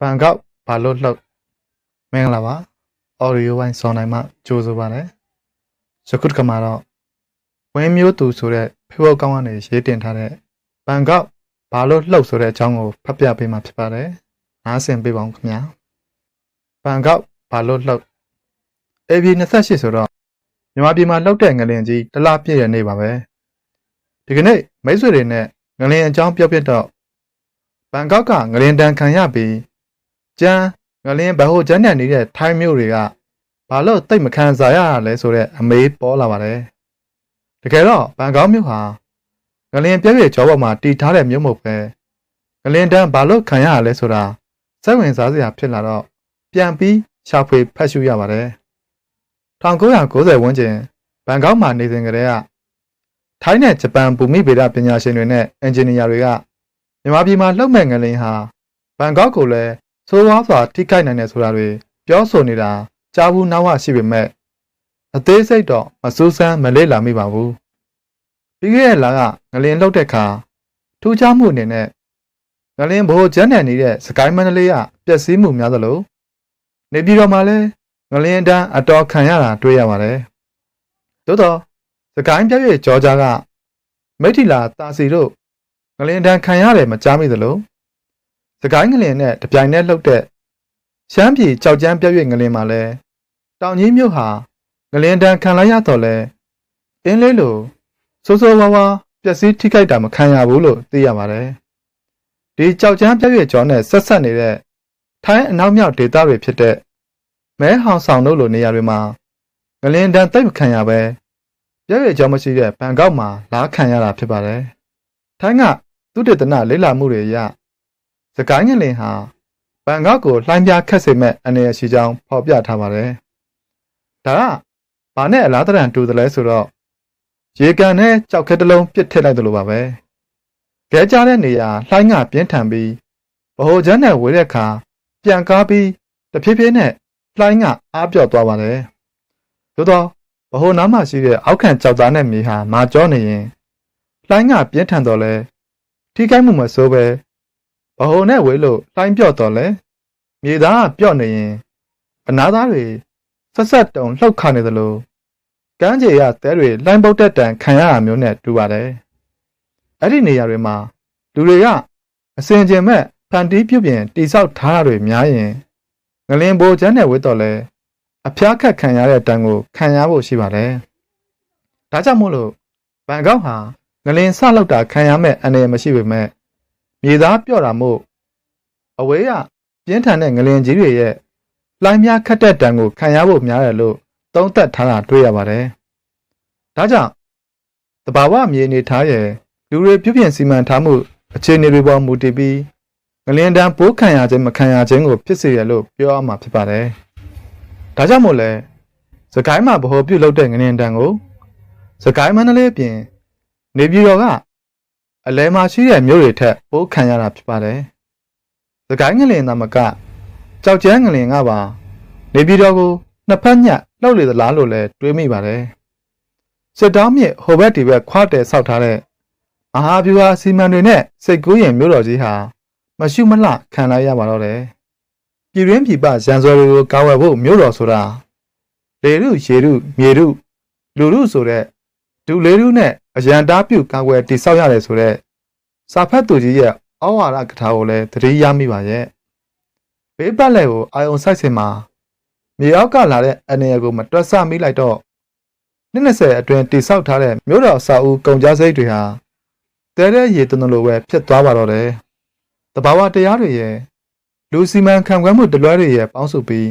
ဘန်ကောက်ဘာလို့လှုပ်မင်္ဂလာပါအော်ရီယိုဝိုင်းစောင်းနိုင်မှကြိုးဆိုပါရစေယခုတစ်ခါမှာတော့ဝင်းမျိုးသူဆိုတဲ့ဖေဖော်ကောင်းကနေရေးတင်ထားတဲ့ဘန်ကောက်ဘာလို့လှုပ်ဆိုတဲ့အကြောင်းကိုဖတ်ပြပေးမှာဖြစ်ပါတယ်နားဆင်ပေးပါဦးခင်ဗျာဘန်ကောက်ဘာလို့လှုပ် AB 28ဆိုတော့မြန်မာပြည်မှာလှုပ်တဲ့ငလင်ကြီးတစ်လားပြည့်တဲ့နေ့ပါပဲဒီကနေ့မိတ်ဆွေတွေနဲ့ငလင်အကြောင်းပြောပြတော့ဘန်ကောက်ကငလင်တန်ခံရပြီး ကျန်းငလင်းဘဟုကျန်းတန်နေတဲ့ထိုင်းမြို့တွေကဘာလို့တိတ်မခံစားရရလဲဆိုတဲ့အမေးပေါ်လာပါတယ်။တကယ်တော့ဘန်ကောက်မြို့ဟာငလင်းပြည့်ပြည့်ကြောပေါ်မှာတည်ထားတဲ့မြို့မဟုတ်ပဲငလင်းတန်းဘာလို့ခံရရလဲဆိုတာစိတ်ဝင်စားစရာဖြစ်လာတော့ပြန်ပြီးရှာဖွေဖတ်ရှုရပါတယ်။1990ဝန်းကျင်ဘန်ကောက်မှာနေစဉ်ကတည်းကထိုင်းနဲ့ဂျပန်ဘူမိဗေဒပညာရှင်တွေနဲ့အင်ဂျင်နီယာတွေကမြန်မာပြည်မှာလှုပ်မဲ့ငလင်းဟာဘန်ကောက်ကိုလည်း ဆိုးဝါးစွာထိခိုက်နိုင်တယ်ဆိုတာတွေပြောဆိုနေတာကြားဘူးနောက်ဝရှိပေမဲ့အသေးစိတ်တော့မစူးစမ်းမလေ့လာမိပါဘူးပြီးခဲ့တဲ့လကငလင်လှုပ်တဲ့အခါထူးခြားမှုအနေနဲ့ငလင်ဘိုးကျန်းနယ်နေတဲ့စကိုင်းမန္တလေးကပျက်စီးမှုများသလိုနေပြည်တော်မှာလည်းငလင်တန်းအတော်ခံရတာတွေ့ရပါတယ်သို့တော့စကိုင်းပြည့်ပြည့်ကြောကြားကမိထီလာတာစီတို့ငလင်တန်းခံရတယ်မကြားမိသလို စကိုင်းငလင်နဲ့တပြိုင်နက်လှုပ်တဲ့ရှမ်းပြည်ကြောက်ကြမ်းပြည့်ပြည့်ငလင်မှာလဲတောင်ကြီးမြို့ဟာငလင်တန်းခံလိုက်ရတော့လဲအင်းလေးလိုစိုးစိုးဝါးဝါပျက်စီးထိခိုက်တာမခံရဘူးလို့သိရပါတယ်ဒီကြောက်ကြမ်းပြည့်ပြည့်ကျော်နဲ့ဆက်ဆက်နေတဲ့ထိုင်းအနောက်မြောက်ဒေသတွေဖြစ်တဲ့မဲဟောင်ဆောင်တို့လိုနေရာတွေမှာငလင်တန်းတိတ်မခံရပဲပြည့်ပြည့်ကျော်မရှိတဲ့ဘန်ကောက်မှာလားခံရတာဖြစ်ပါတယ်ထိုင်းကသူတေသနလေးလာမှုတွေအရ စကိုင်းငလင်ဟာဘန်ကောက်ကိုလှိုင်းပြခတ်စေမဲ့အနေရရှိကြောင်းဖော်ပြထားပါတယ်။ဒါကဘာနဲ့အလားတရံတူတယ်လဲဆိုတော့ရေကန်နဲ့ကြောက်ခက်တစ်လုံးပစ်ထည့်လိုက်တယ်လို့ပါပဲ။ခဲကြတဲ့နေရာလှိုင်းကပြင်းထန်ပြီးဗဟိုချမ်းနဲ့ဝေးတဲ့အခါပြန်ကားပြီးတဖြည်းဖြည်းနဲ့လှိုင်းကအားပြော့သွားပါတယ်။သို့တော့ဗဟိုနားမှာရှိတဲ့အောက်ခံကြောက်သားနဲ့မြေဟာမာကြောနေရင်လှိုင်းကပြင်းထန်တော့လဲထိခိုက်မှုမဆိုးပဲ ဘဟုံနဲ့ဝေးလို့လှိုင်းပြော့တော်လဲမြေသားကပြော့နေရင်အနာသားတွေဆက်ဆက်တုံလှုပ်ခါနေသလိုကမ်းခြေရသဲတွေလှိုင်းပုတ်တက်တန်ခံရတာမျိုးနဲ့တူပါတယ်အဲ့ဒီနေရာတွေမှာလူတွေကအစင်ကျင်မဲ့ဖန်တီးပြုတ်ပြင်တိဆောက်ထားတာတွေများရင်ငလင်ဘိုချမ်းနဲ့ဝတ်တော်လဲအဖျားခတ်ခံရတဲ့တန်ကိုခံရဖို့ရှိပါတယ်ဒါကြောင့်မို့လို့ဘန်ကောက်ဟာငလင်ဆလောက်တာခံရမဲ့အနေမရှိပေမဲ့ မြေသားပြော့တာမို့အဝေးကပြင်းထန်တဲ့ငလင်ကြီးတွေရဲ့လှိုင်းများခတ်တဲ့တံကိုခံရဖို့များတယ်လို့သုံးသပ်ထားတာတွေ့ရပါတယ်။ဒါကြောင့်တဘာဝမြေအနေထားရဲ့လူတွေပြုပြင်စီမံထားမှုအခြေအနေတွေပေါ်မူတည်ပြီးငလင်တန်းပိုးခံရခြင်းမခံရခြင်းကိုဖြစ်စေရလို့ပြောရမှာဖြစ်ပါတယ်။ဒါကြောင့်မို့လဲစကိုင်းမှာဗဟိုပြုတ်လုပ်တဲ့ငလင်တန်းကိုစကိုင်းမန္တလေးပြင်နေပြည်တော်က အလဲမှာရှိတဲ့မြို့တွေထက်ပိုးခံရတာဖြစ်ပါတယ်။သကိုင်းငလင်သားမကကြောက်ကျန်းငလင်ကပါနေပြည်တော်ကိုနှစ်ဖက်ညက်လှုပ်လေသလားလို့လည်းတွေးမိပါတယ်။စစ်တောင်းမြစ်ဟိုဘက်ဒီဘက်ခွာတယ်ဆောက်ထားတဲ့မဟာဗျူဟာစီမံတွေနဲ့စိတ်ကူးရင်မြို့တော်ကြီးဟာမရှုမလှခံလိုက်ရပါတော့တယ်။ပြည်ရင်းပြည်ပရန်စော်တွေကိုကာဝယ်ဖို့မြို့တော်ဆိုတာလေရုရေရုမြေရုလူရုဆိုတဲ့ ဒူလေးရုနဲ့အရန်တားပြုတ်ကာကွယ်တိဆောက်ရတယ်ဆိုတော့စာဖတ်သူကြီးရဲ့ဩဝါဒကထာကိုလည်းသတိရမိပါရဲ့ဘေးပတ်လက်ကိုအာယုံဆိုင်စင်မှာမြေအောက်ကလာတဲ့အနေအကိုမတွက်ဆမိလိုက်တော့20အတွင်းတိဆောက်ထားတဲ့မြို့တော်စာအုပ်ကုန်ကြစိတ်တွေဟာတဲတဲ့ရေသွန်းလိုပဲဖြစ်သွားပါတော့တယ်တဘာဝတရားတွေရဲ့လူစီမံခံခွဲမှုတလွဲတွေရဲ့ပေါင်းစုပြီး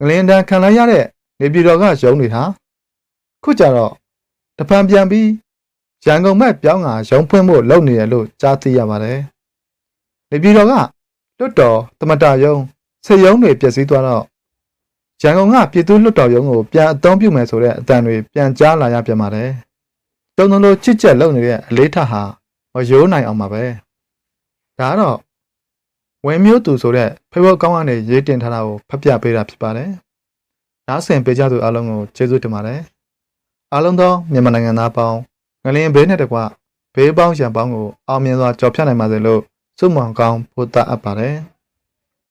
ငလင်တန်ခံလိုက်ရတဲ့နေပြည်တော်ကရုံးတွေဟာခုကြတော့ တဖန်ပြန်ပြီးရန်ကုန်ဘက်ပြောင်းကရုံဖွင့်ဖို့လုပ်နေတယ်လို့ကြားသိရပါတယ်။နေပြည်တော်ကလွတ်တော်တမတာယုံစေယုံတွေပျက်စီးသွားတော့ရန်ကုန်ကပြည်သူ့လွတ်တော်ယုံကိုပြန်အသုံးပြုမယ်ဆိုတဲ့အတန်တွေပြန်ကြားလာရပြန်ပါတယ်။တုံတုံလိုချစ်ချက်လုပ်နေတဲ့အလေးထဟာမရိုးနိုင်အောင်ပါပဲ။ဒါကတော့ဝင်းမျိုးသူဆိုတဲ့ဖေဖော်ကောင်းကနေရေးတင်ထားတာကိုဖတ်ပြပေးတာဖြစ်ပါတယ်။နားဆင်ပေးကြသူအားလုံးကိုကျေးဇူးတင်ပါတယ်။ အားလုံးသောမြန်မာနိုင်ငံသားပေါင်းငလင်ဘေးနဲ့တကွဘေးပေါင်းရန်ပေါင်းကိုအောင်မြင်စွာကြော်ဖြတ်နိုင်ပါစေလို့ဆုမွန်ကောင်းပို့သအပ်ပါတယ်။